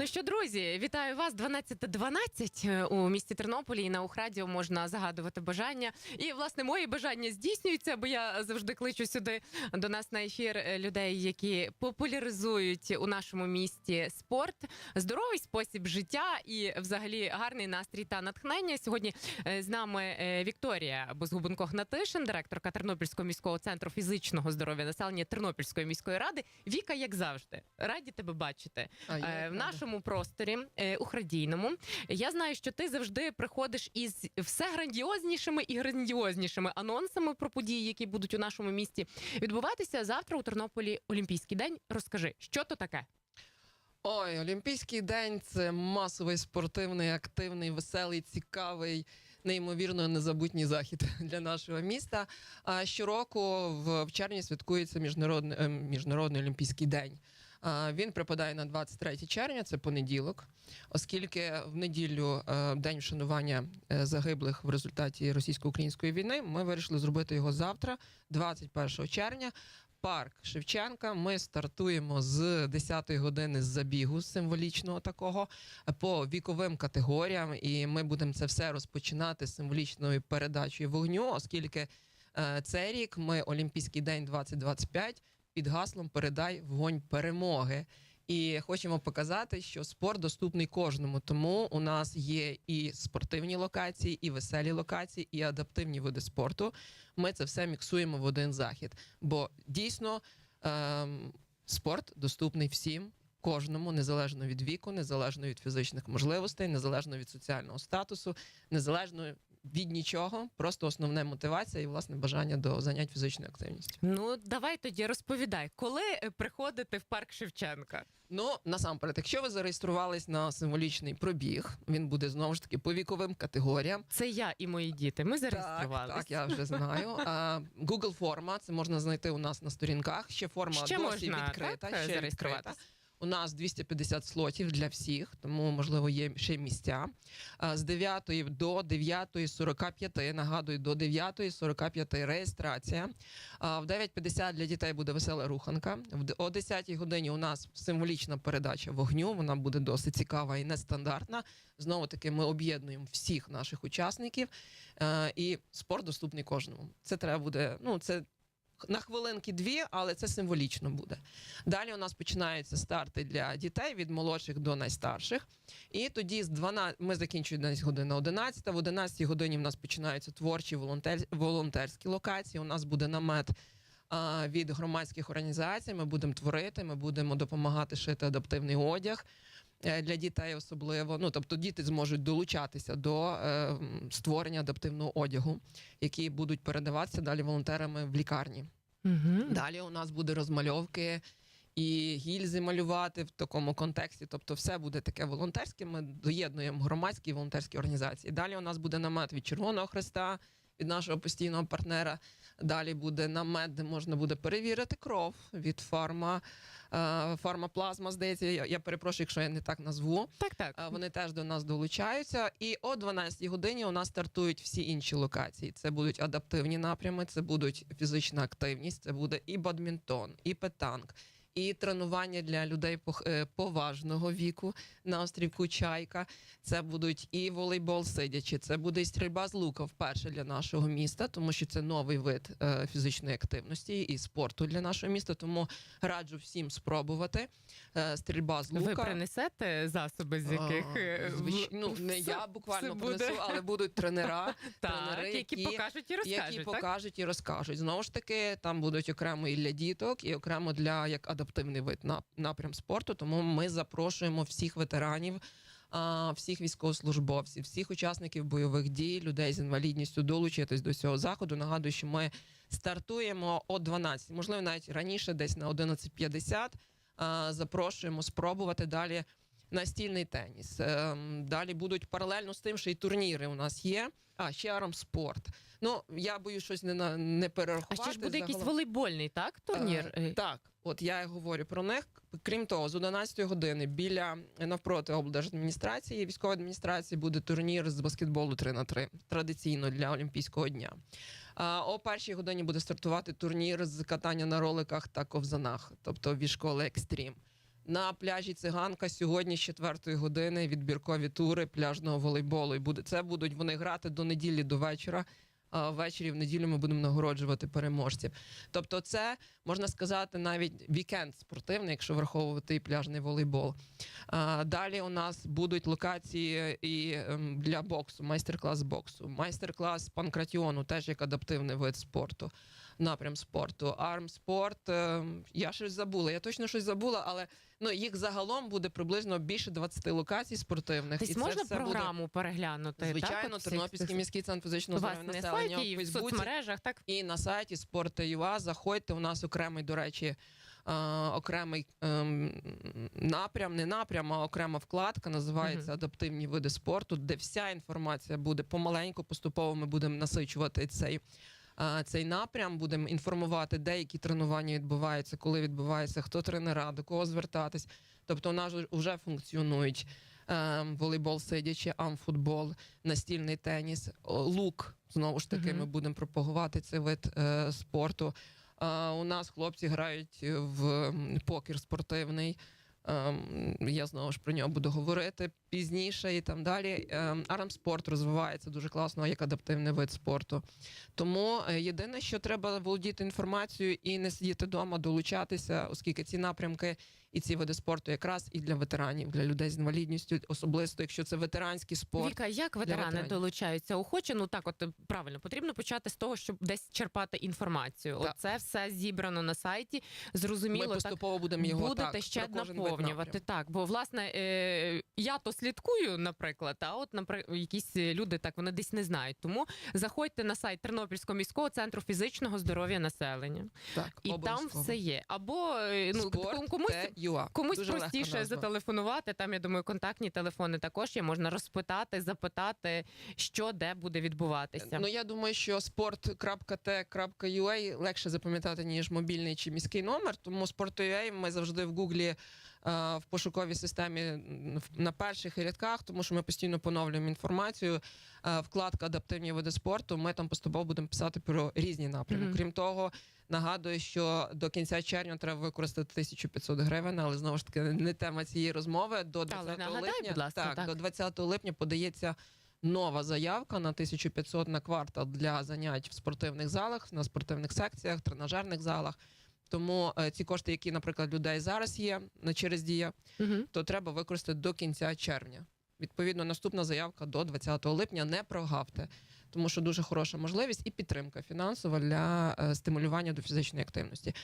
Ну що, друзі, вітаю вас 12.12 у місті Тернополі і на Ухрадіо можна загадувати бажання. І власне мої бажання здійснюються, бо я завжди кличу сюди до нас на ефір е, людей, які популяризують у нашому місті спорт, здоровий спосіб життя і, взагалі, гарний настрій та натхнення. Сьогодні е, з нами е, Вікторія Бозгубенко Гнатишин, директорка Тернопільського міського центру фізичного здоров'я населення Тернопільської міської ради. Віка, як завжди, раді тебе бачити. А я Е, в рада. Нашому просторі е, ухрадійному. Я знаю, що ти завжди приходиш із все грандіознішими і грандіознішими анонсами про події, які будуть у нашому місті відбуватися завтра у Тернополі. Олімпійський день. Розкажи, що то таке? Ой, Олімпійський день це масовий спортивний, активний, веселий, цікавий, неймовірно незабутній захід для нашого міста. А щороку в, червні святкується міжнародний, е, міжнародний олімпійський день. Він припадає на 23 червня, це понеділок, оскільки в неділю е, день вшанування е, загиблих в результаті російсько-української війни. Ми вирішили зробити його завтра, 21 червня. Парк Шевченка. Ми стартуємо з 10 години з забігу символічного такого по віковим категоріям, і ми будемо це все розпочинати з символічною передачею вогню, оскільки е, цей рік ми Олімпійський день 2025 під гаслом Передай вогонь перемоги. І хочемо показати, що спорт доступний кожному. Тому у нас є і спортивні локації, і веселі локації, і адаптивні види спорту. Ми це все міксуємо в один захід. Бо дійсно ем, спорт доступний всім, кожному, незалежно від віку, незалежно від фізичних можливостей, незалежно від соціального статусу, незалежно від нічого. Просто основна мотивація і власне бажання до занять фізичною активністю. Ну давай тоді розповідай, коли е, приходити в парк Шевченка? Ну насамперед, якщо ви зареєструвались на символічний пробіг, він буде знову ж таки по віковим категоріям. Це я і мої діти. Ми зареєструвалися. Так, так, я вже знаю. Google форма, це можна знайти у нас на сторінках. Ще форма Ще досі можна, відкрита. так, ще відкрита. У нас 250 слотів для всіх, тому можливо є ще місця. З 9 до 9.45, нагадую, до 9.45 реєстрація. В 9.50 для дітей буде весела руханка. О 10 годині у нас символічна передача вогню. Вона буде досить цікава і нестандартна. Знову таки, ми об'єднуємо всіх наших учасників. Е, І спорт доступний кожному. Це треба буде. Ну це на хвилинки дві, але це символічно буде. Далі у нас починаються старти для дітей від молодших до найстарших. І тоді з 12, ми закінчуємо година 11. В 11 годині в нас починаються творчі волонтер, волонтерські локації. У нас буде намет. Від громадських організацій ми будемо творити, ми будемо допомагати шити адаптивний одяг для дітей, особливо. Ну тобто діти зможуть долучатися до е, створення адаптивного одягу, які будуть передаватися далі волонтерами в лікарні. Угу. Далі у нас буде розмальовки і гільзи малювати в такому контексті. Тобто, все буде таке волонтерське. Ми доєднуємо громадські і волонтерські організації. Далі у нас буде намет від Червоного Христа, від нашого постійного партнера. Далі буде намет, де можна буде перевірити кров від фарма, е, фармаплазма. Здається, я, я перепрошую, якщо я не так назву. Так, так. Вони теж до нас долучаються. І о 12 годині у нас стартують всі інші локації. Це будуть адаптивні напрями, це будуть фізична активність, це буде і бадмінтон, і петанк. І тренування для людей е, поважного віку на острівку Чайка. Це будуть і волейбол сидячи, це буде і стрільба з лука вперше для нашого міста, тому що це новий вид е, фізичної активності і спорту для нашого міста. Тому раджу всім спробувати. Е, Стрільба з лука. Ви принесете засоби, з яких А, звич- ну, не я буквально принесу, але будуть тренера, тренери, які, які- покажуть і розкажуть. які так? покажуть і розкажуть. Знову ж таки, там будуть окремо і для діток, і окремо для як адаптивний вид на напрям спорту. Тому ми запрошуємо всіх ветеранів. Всіх військовослужбовців, всіх учасників бойових дій, людей з інвалідністю долучитись до цього заходу. Нагадую, що ми стартуємо о 12, можливо, навіть раніше, десь на 11.50. Запрошуємо спробувати далі настільний теніс. Ем, Далі будуть паралельно з тим, що і турніри у нас є. А ще аромспорт. Ну я боюсь щось не на не А ще ж буде якийсь волейбольний, так? Турнір? Е, Так, от я і говорю про них. Крім того, з 11 години біля навпроти облдержадміністрації, військової адміністрації буде турнір з баскетболу 3 на 3 традиційно для Олімпійського дня. А о першій годині буде стартувати турнір з катання на роликах та ковзанах, тобто від школи Екстрім. На пляжі циганка сьогодні з 4 години відбіркові тури пляжного волейболу. І буде це будуть вони грати до неділі до вечора. А ввечері в неділю ми будемо нагороджувати переможців. Тобто, це можна сказати навіть вікенд спортивний, якщо враховувати і пляжний волейбол. Далі у нас будуть локації і ем, для боксу, майстер-клас боксу, майстер-клас панкратіону, теж як адаптивний вид спорту, напрям спорту. Армспорт. ем, я щось забула. Я точно щось забула, але ну їх загалом буде приблизно більше 20 локацій спортивних. Десь і це можна буде програму переглянути? Звичайно, всіх Тернопільський цих- міський центр фізичного здоров'я населення сайті у і в соцмережах, так? і на сайті Спорт.ua. Заходьте. У нас окремий, до речі, е, окремий ем, напрям, не напрям, а окрема вкладка називається Адаптивні види спорту, де вся інформація буде помаленьку, поступово ми будемо насичувати цей. е, Цей напрям будемо інформувати, де які тренування відбуваються, коли відбуваються, хто тренера, до кого звертатись. Тобто, у нас вже функціонують ем, волейбол сидячи, амфутбол, настільний теніс, лук. Знову ж таки, Мгм. ми будемо пропагувати цей вид е, спорту. Е, у нас хлопці грають в м, покер спортивний. Ем, я знову ж про нього буду говорити пізніше і там далі. Ем, Арамспорт розвивається дуже класно як адаптивний вид спорту. Тому е, єдине, що треба володіти інформацією і не сидіти вдома, долучатися, оскільки ці напрямки і ці види спорту якраз і для ветеранів, для людей з інвалідністю, особисто якщо це ветеранський спорт. Віка, як ветерани долучаються охоче? Ну так, от е, правильно, потрібно почати з того, щоб десь черпати інформацію. Так. Оце все зібрано на сайті. Ми Зрозуміло, так будемо його будете так, ще наповнювати. Так, бо власне е, я то слідкую, наприклад, а от наприклад, якісь люди так вони десь не знають. Тому заходьте на сайт Тернопільського міського центру фізичного здоров'я населення, Так, і там все є. Або е, ну Спорт комусь. Комусь Дуже простіше зателефонувати. Там я думаю, контактні телефони також є. Можна розпитати, запитати, що де буде відбуватися. Ну я думаю, що sport.t.ua легше запам'ятати ніж мобільний чи міський номер. Тому sport.ua ми завжди в гуглі е, в пошуковій системі на перших рядках, тому що ми постійно поновлюємо інформацію. Е, Вкладка адаптивні види спорту. Ми там поступово будемо писати про різні напрями. Мгм. Крім того, нагадую, що до кінця червня треба використати 1500 гривень, але знову ж таки не тема цієї розмови. До 20 Але нагадай, липня будь ласка, так, так. до 20 липня подається нова заявка на 1500 на квартал для занять в спортивних залах, на спортивних секціях, тренажерних залах. Тому е, ці кошти, які, наприклад, людей зараз є через дія, Угу. то треба використати до кінця червня. Відповідно, наступна заявка до 20 липня. Не прогавте, тому що дуже хороша можливість і підтримка фінансова для е, стимулювання до фізичної активності.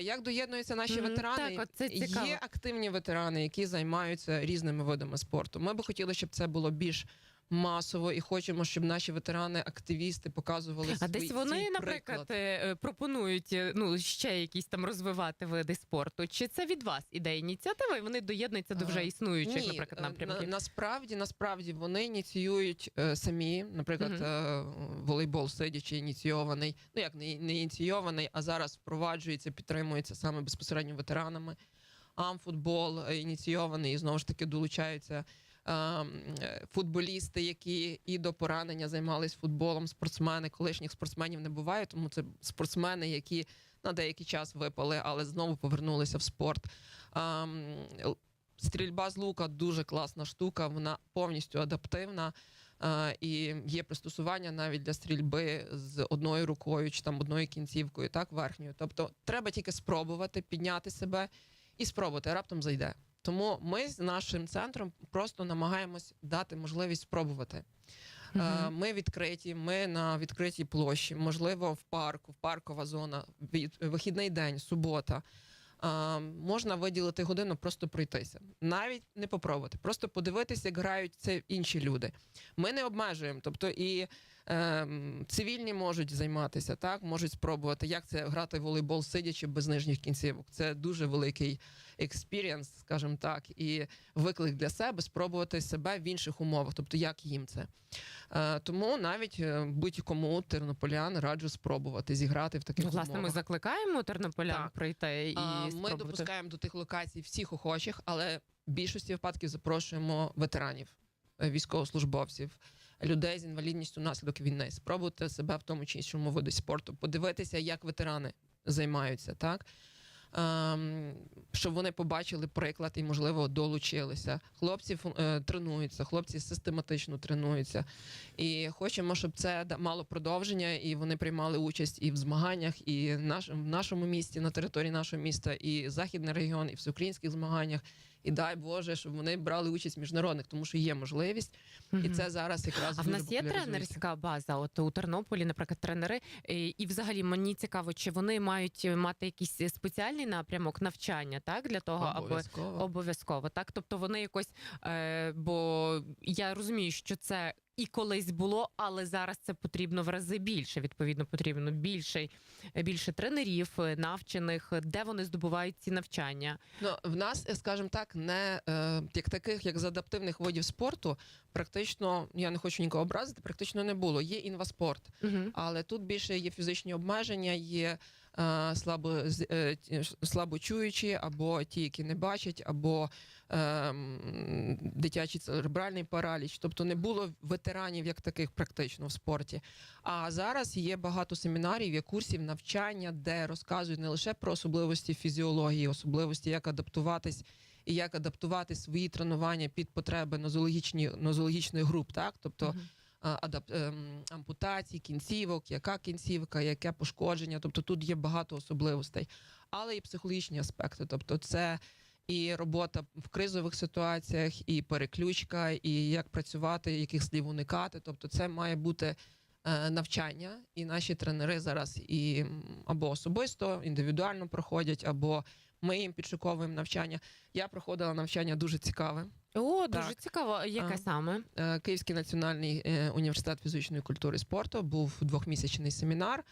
Як доєднуються наші Мгм, ветерани? так, це цікаво. Є активні ветерани, які займаються різними видами спорту. Ми би хотіли, щоб це було більш масово, і хочемо, щоб наші ветерани-активісти показували А свій, десь вони, наприклад, приклад. е, е, пропонують е, ну ще якісь там розвивати види спорту. Чи це від вас іде ініціатива? І вони доєднуться до вже існуючих, Ні, наприклад, напрямків? На, насправді, насправді вони ініціюють е, самі. Наприклад, Мгм. е, волейбол сидячи ініційований. Ну як не, не ініційований, а зараз впроваджується, підтримується саме безпосередньо ветеранами. Амфутбол ініційований і знову ж таки долучаються. Е, Футболісти, які і до поранення займалися футболом, спортсмени, колишніх спортсменів не буває, тому це спортсмени, які на деякий час випали, але знову повернулися в спорт. Стрільба з лука дуже класна штука, вона повністю адаптивна. І є пристосування навіть для стрільби з одною рукою чи там одною кінцівкою, так верхньою. Тобто треба тільки спробувати підняти себе і спробувати, раптом зайде. Тому ми з нашим центром просто намагаємось дати можливість спробувати. Мгм. Ми відкриті, ми на відкритій площі, можливо, в парку, в паркова зона, вихідний день, субота. Е, Можна виділити годину, просто пройтися, навіть не попробувати, просто подивитися, як грають це інші люди. Ми не обмежуємо, тобто і цивільні можуть займатися, так можуть спробувати, як це грати в волейбол, сидячи без нижніх кінцівок. Це дуже великий експірієнс, скажімо так, і виклик для себе спробувати себе в інших умовах, тобто як їм це. Е, тому навіть е, будь-кому тернополян раджу спробувати зіграти в таких Ну, власне, ми закликаємо тернополян Так. пройти і Ми спробувати. допускаємо до тих локацій всіх охочих, але в більшості випадків запрошуємо ветеранів, е, військовослужбовців, людей з інвалідністю внаслідок війни. Спробувати себе в тому чи іншому виді спорту, подивитися, як ветерани займаються, так. ем, щоб вони побачили приклад і, можливо, долучилися. Хлопці е, тренуються, хлопці систематично тренуються. І хочемо, щоб це мало продовження, і вони приймали участь і в змаганнях, і наш, в нашому місті, на території нашого міста, і західний регіон, і в всеукраїнських змаганнях. І дай Боже, щоб вони брали участь в міжнародних, тому що є можливість, і це зараз якраз А в нас є тренерська база, от у Тернополі, наприклад, тренери. І, і взагалі мені цікаво, чи вони мають мати якийсь спеціальний напрямок навчання, так для того, аби Обов'язково. Обов'язково, так. Тобто вони якось, е, бо я розумію, що це і колись було, але зараз це потрібно в рази більше. Відповідно, потрібно більше, більше тренерів, е, навчених, де вони здобувають ці навчання. Ну, в нас, е, скажімо так, не е, як таких, як з адаптивних видів спорту, практично я не хочу нікого образити, практично не було. Є інваспорт, Угу. але тут більше є фізичні обмеження, є е, слабо, з- е, слабочуючі, або ті, які не бачать, або е, дитячий церебральний параліч. Тобто не було ветеранів як таких практично в спорті. А зараз є багато семінарів, є курсів навчання, де розказують не лише про особливості фізіології, особливості, як адаптуватись. І як адаптувати свої тренування під потреби нозологічні нозологічних груп, так тобто а, адап... ем, ампутації, кінцівок, яка кінцівка, яке пошкодження. Тобто тут є багато особливостей, але і психологічні аспекти. Тобто, це і робота в кризових ситуаціях, і переключка, і як працювати, яких слів уникати. Тобто, це має бути. е, Навчання, і наші тренери зараз і або особисто, індивідуально проходять, або ми їм підшуковуємо навчання. Я проходила навчання дуже цікаве. О, дуже Так. цікаво. Яке саме? Е, Київський національний е, університет фізичної культури і спорту був двохмісячний семінар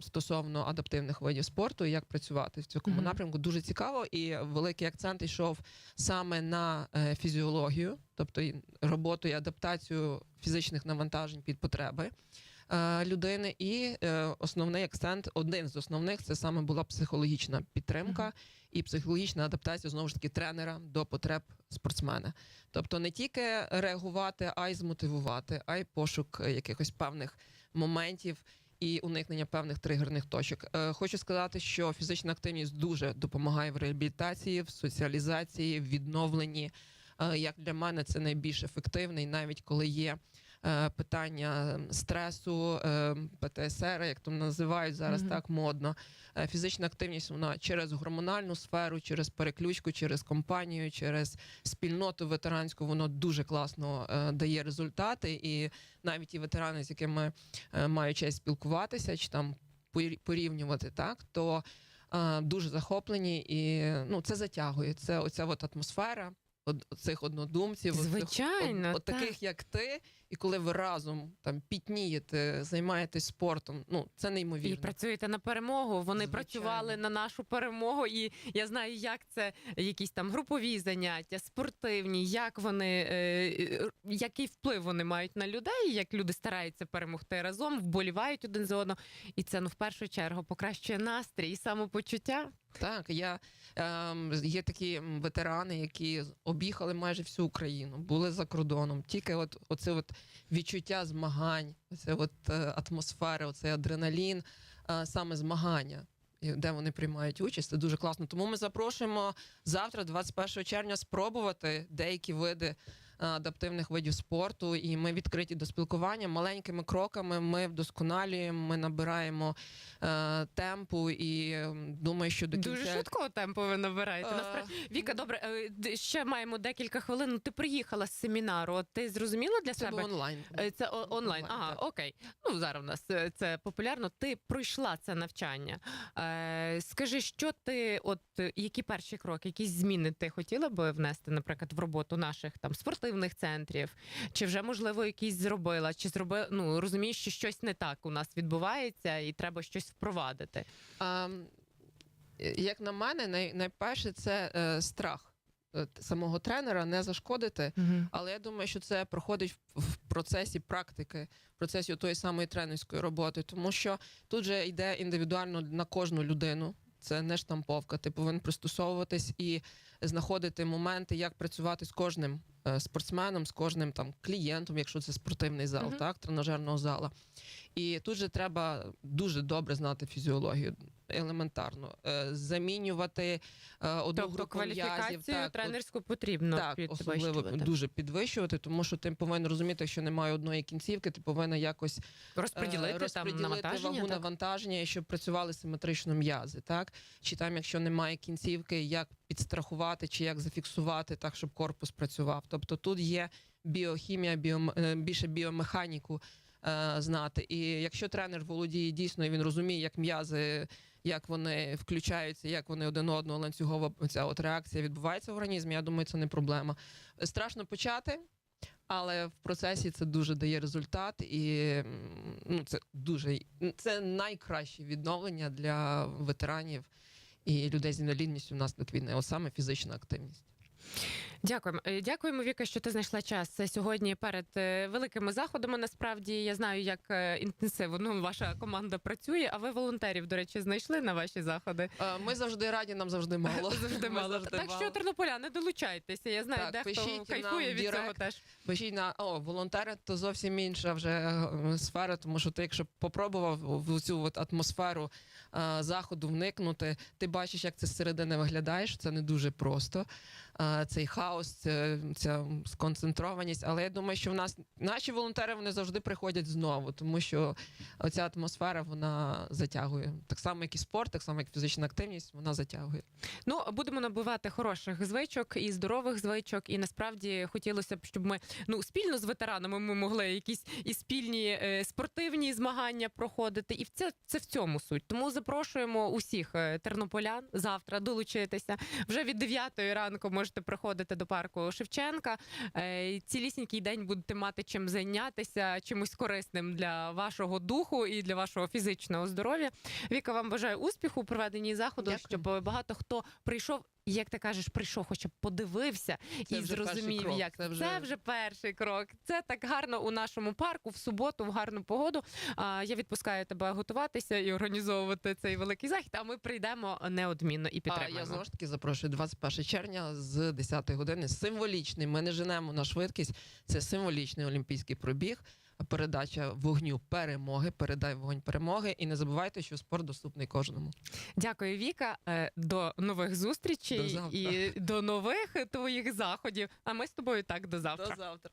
стосовно адаптивних видів спорту, і як працювати в цьому Мгм. напрямку. Дуже цікаво, і великий акцент йшов саме на е, фізіологію, тобто роботу і адаптацію фізичних навантажень під потреби. Людини, і основний акцент, один з основних, це саме була психологічна підтримка. І психологічна адаптація знову ж таки тренера до потреб спортсмена. Тобто не тільки реагувати, а й змотивувати, а й пошук е, якихось певних моментів і уникнення певних тригерних точок. Е, Хочу сказати, що фізична активність дуже допомагає в реабілітації, в соціалізації, в відновленні. Е, Як для мене це найбільш ефективний, навіть коли є. Е, Питання стресу, е, ПТСР, як то називають зараз Мгм. так модно. Е, Фізична активність вона через гормональну сферу, через переключку, через компанію, через спільноту ветеранську, воно дуже класно е, дає результати. І навіть ті ветерани, з якими маю честь спілкуватися, чи там порівнювати, так то дуже захоплені, і ну це затягує. Це оця от атмосфера. Од цих однодумців, Звичайно, от, от так. таких, як ти, і коли ви разом там пітнієте, займаєтесь спортом, ну це І працюєте на перемогу. Вони Звичайно. працювали на нашу перемогу, і я знаю, як це якісь там групові заняття, спортивні, як вони е, е, який вплив вони мають на людей, як люди стараються перемогти разом, вболівають один за одного. І це ну в першу чергу покращує настрій і самопочуття. Так, я ем, є такі ветерани, які об'їхали майже всю Україну, були за кордоном. Тільки от оце от відчуття змагань, це от е, атмосфера, цей адреналін, е, саме змагання. Де вони приймають участь, це дуже класно. Тому ми запрошуємо завтра, 21 червня, спробувати деякі види адаптивних видів спорту. І ми відкриті до спілкування маленькими кроками. Ми вдосконалюємо, ми набираємо е, темпу і думаю, що до кінця Дуже швидкого темпу ви набираєте. Е, Насправді, Віка, добре, е, ще маємо декілька хвилин. Ну, ти приїхала з семінару. Ти зрозуміла для Це себе? був онлайн. Е, Це онлайн. Онлайн, Ага, так. окей. Ну зараз в нас е, це популярно. Ти пройшла це навчання. Е, скажи, що ти, от які перші кроки, якісь зміни ти хотіла би внести, наприклад, в роботу наших там спортивних центрів? Чи вже можливо якісь зробила? Чи зроби, ну розумієш, що щось не так у нас відбувається, і треба щось впровадити? А, як на мене, най, найперше це е, страх е, самого тренера не зашкодити. Але я думаю, що це проходить в, процесі практики, в процесі тої самої тренерської роботи, тому що тут же йде індивідуально на кожну людину. Це не штамповка. Ти повинен пристосовуватись і знаходити моменти, як працювати з кожним спортсменом, з кожним там клієнтом, якщо це спортивний зал, Мгм. так, тренажерного зала. І тут же треба дуже добре знати фізіологію, елементарно. Е, замінювати е, одну Тобто групу м'язів. кваліфікацію так, тренерську потрібно так, особливо дуже підвищувати, тому що ти повинен розуміти, що немає одної кінцівки, ти повинен якось розподілити, е, там навантаження. вагу так? навантаження, щоб працювали симетрично м'язи, так чи там, якщо немає кінцівки, як підстрахувати, чи як зафіксувати так, щоб корпус працював. Тобто тут є біохімія, біом... е, більше біомеханіку е, знати. І якщо тренер володіє дійсно, і він розуміє, як м'язи. Як вони включаються, як вони один одного ланцюгова ця от реакція відбувається в організмі, я думаю, це не проблема. Страшно почати, але в процесі це дуже дає результат, і ну, це дуже це найкраще відновлення для ветеранів і людей з інвалідністю внаслідок війни, от саме фізична активність. Дякуємо. Е, Дякуємо, Віка, що ти знайшла час е, сьогодні перед е, великими заходами. Насправді я знаю, як інтенсивно ну, ваша команда працює. А ви волонтерів, до речі, знайшли на ваші заходи? Ми завжди раді, нам завжди мало. Завжди мало. завжди Так мало. що тернополяни, долучайтеся. Я знаю, Так, дехто кайфує від цього теж. Пишіть на о, волонтери то зовсім інша вже сфера, тому що ти, якщо попробував в цю от атмосферу заходу вникнути, ти бачиш, як це зсередини виглядає, що це не дуже просто. Е, цей хаос, ця, сконцентрованість. Але я думаю, що в нас наші волонтери вони завжди приходять знову, тому що оця атмосфера вона затягує. Так само, як і спорт, так само, як фізична активність, вона затягує. Ну будемо набувати хороших звичок і здорових звичок. І насправді хотілося б, щоб ми ну спільно з ветеранами ми могли якісь і спільні е, спортивні змагання проходити. І це це в цьому суть. Тому запрошуємо усіх е, тернополян завтра долучитися. Вже від 9 ранку можете приходити до парку Шевченка. Е, цілісінький день будете мати чим зайнятися, чимось корисним для вашого духу і для вашого фізичного здоров'я. Віка, вам бажаю успіху у проведенні заходу, Дякую. щоб багато хто прийшов. Як ти кажеш, прийшов, хоча б подивився Це і зрозумів, як це це вже- вже... перший крок. Це так гарно у нашому парку в суботу, в гарну погоду. А я відпускаю тебе готуватися і організовувати цей великий захід. А ми прийдемо неодмінно і А я знову ж таки запрошую 21 червня з 10 години. Символічний. Ми не женемо на швидкість. Це символічний олімпійський пробіг. Передача вогню перемоги. Передай вогонь перемоги. І не забувайте, що спорт доступний кожному. Дякую, Віка. Е, До нових зустрічей До завтра. і до нових твоїх заходів. А ми з тобою так до завтра. До завтра.